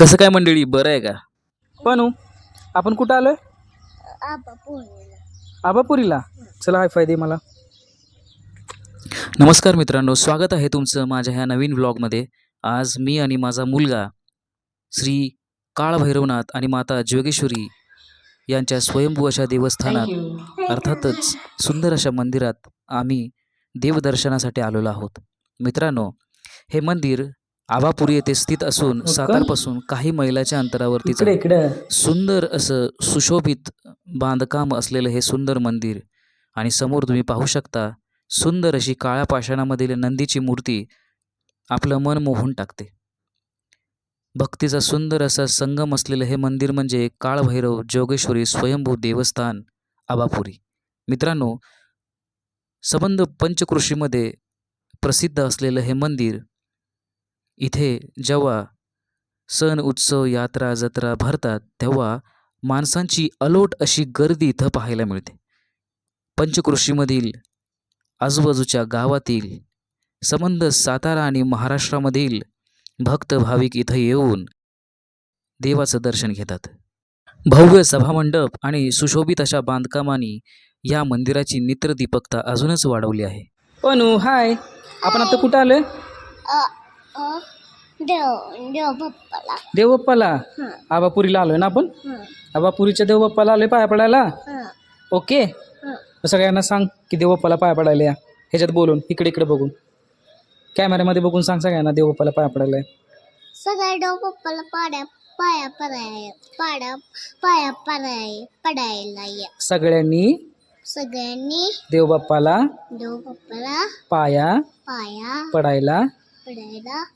कसं काय मंडळी? बरं आहे का? पण आपण कुठं आलोय? आबापुरीला. चला हाय फायदे मला. नमस्कार मित्रांनो स्वागत आहे तुमचं माझ्या ह्या नवीन व्लॉगमध्ये आज मी आणि माझा मुलगा श्री काळभैरवनाथ आणि माता जोगेश्वरी यांच्या स्वयंभू अशा देवस्थानात अर्थातच सुंदर अशा मंदिरात आम्ही देवदर्शनासाठी आलेलो आहोत. मित्रांनो हे मंदिर आबापुरी येथे स्थित असून का? सातारपासून काही मैलाच्या अंतरावरतीच सुंदर असं सुशोभित बांधकाम असलेलं हे सुंदर मंदिर. आणि समोर तुम्ही पाहू शकता सुंदर अशी काळ्या पाषाणामधील नंदीची मूर्ती आपलं मन मोहून टाकते. भक्तीचा सुंदर असा संगम असलेलं हे मंदिर म्हणजे काळभैरव जोगेश्वरी स्वयंभू देवस्थान आबापुरी मित्रांनो संबंध पंचकृषीमध्ये प्रसिद्ध असलेलं हे मंदिर इथे जेव्हा सण उत्सव यात्रा जत्रा भरतात तेव्हा माणसांची अलोट अशी गर्दी इथं पाहायला मिळते. पंचकृषीमधील आजूबाजूच्या गावातील संबंध सातारा आणि महाराष्ट्रामधील भक्त भाविक इथं येऊन देवाचं दर्शन घेतात. भव्य सभामंडप आणि सुशोभित अशा बांधकामांनी या मंदिराची नित्रदीपकता अजूनच वाढवली आहे. पण हाय. आपण आता कुठं आलोय? देव देव बाप्पाला देवबाप्पाला? हं, आबापुरीला आलोय ना आपण? हं, आबापुरीच्या देवबाप्पाला आलोय पाया पडायला? हं, ओके. हं. सगळ्यांना सांग की देवबाप्पाला पाया पडायला या. ह्याच्यात बोलून इकडे इकडे बघून. कॅमेऱ्यामध्ये बघून सांग सगळ्यांना देवबाप्पाला पाया पडायला या. सगळ्या देव बाप्पाला पाड्या पाया पडाय पाड्या पाया पडाय पडायला या. सगळ्यांनी सगळ्यांनी देवबाप्पाला देव बाप्पाला पाया पाया पडायला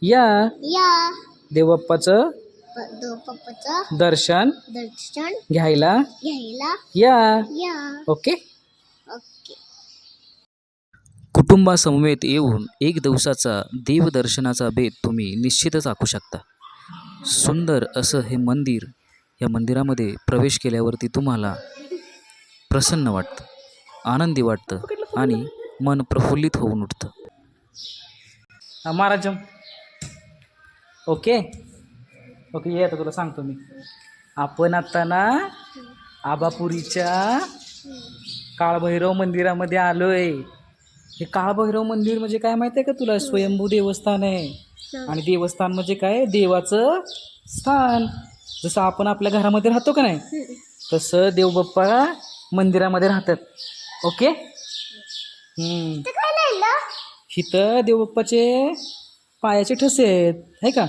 या या देवबाप्पाचं प- देव बाप्पाचं दर्शन दर्शन घ्यायला घ्यायला या. या. ओके. ओके. कुटुंबासमवेत येऊन एक दिवसाचा देवदर्शनाचा बेत तुम्ही निश्चितच आखू शकता. सुंदर असं हे मंदिर या मंदिरामध्ये प्रवेश केल्यावरती तुम्हाला प्रसन्न वाटतं आनंदी वाटतं आणि मन प्रफुल्लित होऊन उठतं. महाराज ओके? ओके ये आता तुला सांगतो मी. आपण आता ना आबापुरीच्या काळभैरव मंदिरामध्ये आलोय. हे काळभैरव मंदिर म्हणजे काय माहिती आहे का तुला? स्वयंभू देवस्थान आहे. आणि देवस्थान म्हणजे काय? देवाचं स्थान. जसं आपण आपल्या घरामध्ये राहतो का नाही? तसं देवबाप्पा मंदिरामध्ये राहतात. ओके? हम्म. इथं देवबाप्पाचे पायाचे ठसे आहेत आहे का?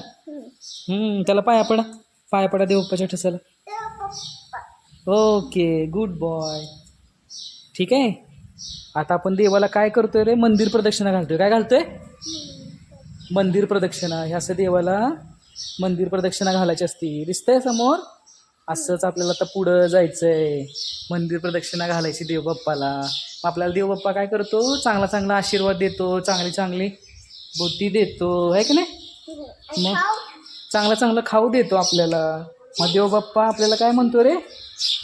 हम्म, त्याला पाया पडा. पाया पडा देवबाप्पाच्या ठसाला. ओके गुड बॉय ठीक आहे? आता आपण देवाला काय करतोय रे? मंदिर प्रदक्षिणा घालतोय. काय घालतोय? मंदिर प्रदक्षिणा. ह्या असं देवाला मंदिर प्रदक्षिणा घालायची असती. दिसतंय समोर? असंच आपल्याला आता पुढं जायचंय. मंदिर प्रदक्षिणा घालायची देवबाप्पाला. मग आपल्याला देवबाप्पा काय करतो? चांगला चांगला आशीर्वाद देतो चांगली चांगली बुद्धी देतो आहे की नाही? मग चांगलं चांगलं खाऊ देतो आपल्याला. मग देवबाप्पा आपल्याला काय म्हणतो रे?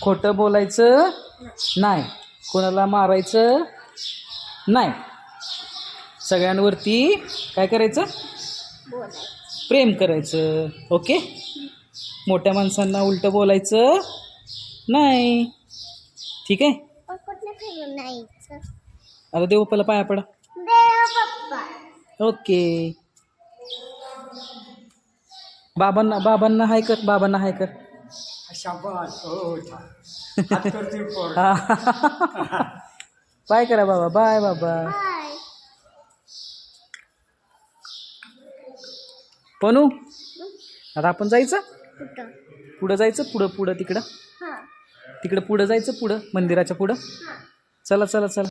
खोटं बोलायचं नाही. कोणाला मारायचं नाही. सगळ्यांवरती काय करायचं? प्रेम करायचं. ओके? मोठ्या माणसांना उलटं बोलायचं नाही. ठीक आहे? पण आता देवबाप्पाला पाया पडा. देव ओके. बाबांना बाबांना हाय कर बाबांना हाय कर. बाय करा बाबा बाय बाबा. बाय. पनू आता आपण जायचं? कुठं? पुढं जायचं पुढं पुढं तिकडं? हां. तिकडं पुढं जायचं पुढं? मंदिराच्या पुढं? चला चला चला.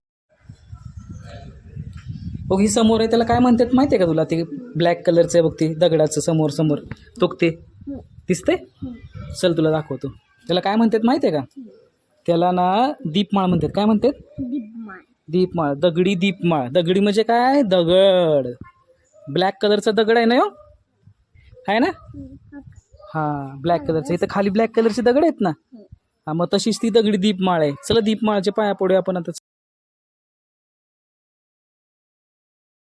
बघ ही समोर आहे त्याला काय म्हणतात माहिती आहे का तुला? ते ब्लॅक कलरचं आहे बघ ते दगडाचं समोर समोर. तो ते. दिसते चल तुला दाखवतो. त्याला काय म्हणतात माहिती आहे का? त्याला ना दीपमाळ म्हणतात. काय म्हणतात? दिब्मान दीपमाळ. दगडी दीपमाळ. दगडी म्हणजे काय? दगड. ब्लॅक कलरचा दगड आहे ना हो आहे ना? हां ब्लॅक कलरचं इथं खाली ब्लॅक कलरचे दगड आहेत ना? हां मग तशीच ती दगडी दीपमाळ आहे. चला दीपमाळच्या पाया पडूया आपण आता.